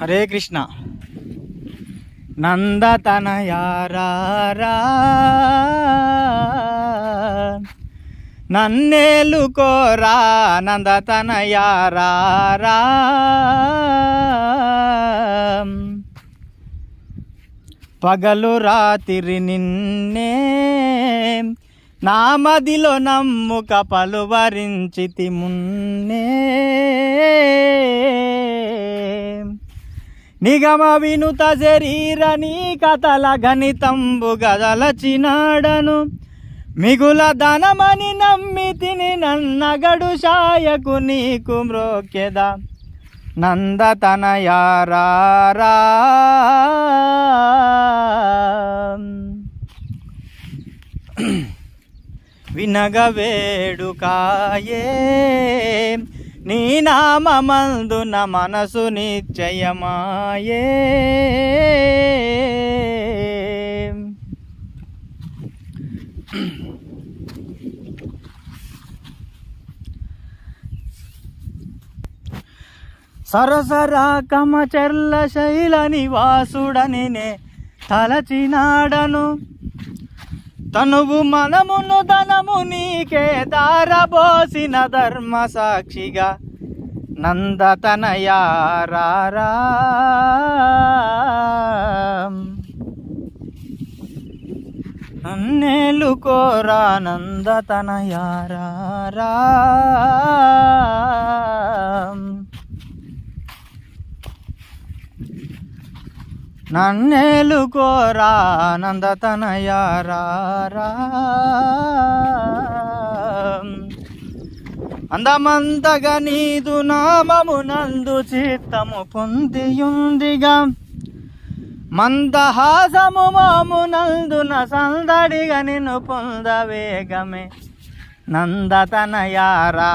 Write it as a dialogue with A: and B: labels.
A: హరే కృష్ణ. నందతనయారా నన్నేలుకోరా నందతనయారా పగలు రాత్రి నిన్నే నామదిలో నమ్ముక పలువరించితి మున్నే నిగమ వినుత శరీర నీ కథల గణితంబు గదలచినాడను మిగుల ధనమని నమ్మి తిని నన్నగడు షాయకు నీకు మ్రోక్యద. నందతనయారా వినగ వేడుకాయే. నీ నామందున మనసు నిశ్చయమాయే. సరసరా కమచర్ల శైల నివాసుడని నే తలచినాడను. తనువు మనమును ధనముని నీకే దారబోసిన ధర్మ సాక్షిగా నందతనయారా నన్నేలు కోరా నందతనయారా నన్నేలు కోరా నందతనయారా అందమంతగా నీదు నామమునందు చిత్తము పొందియుందిగా. మందహాసము మామునందున సందడిగా నిన్ను పొందవేగమే నందతనయారా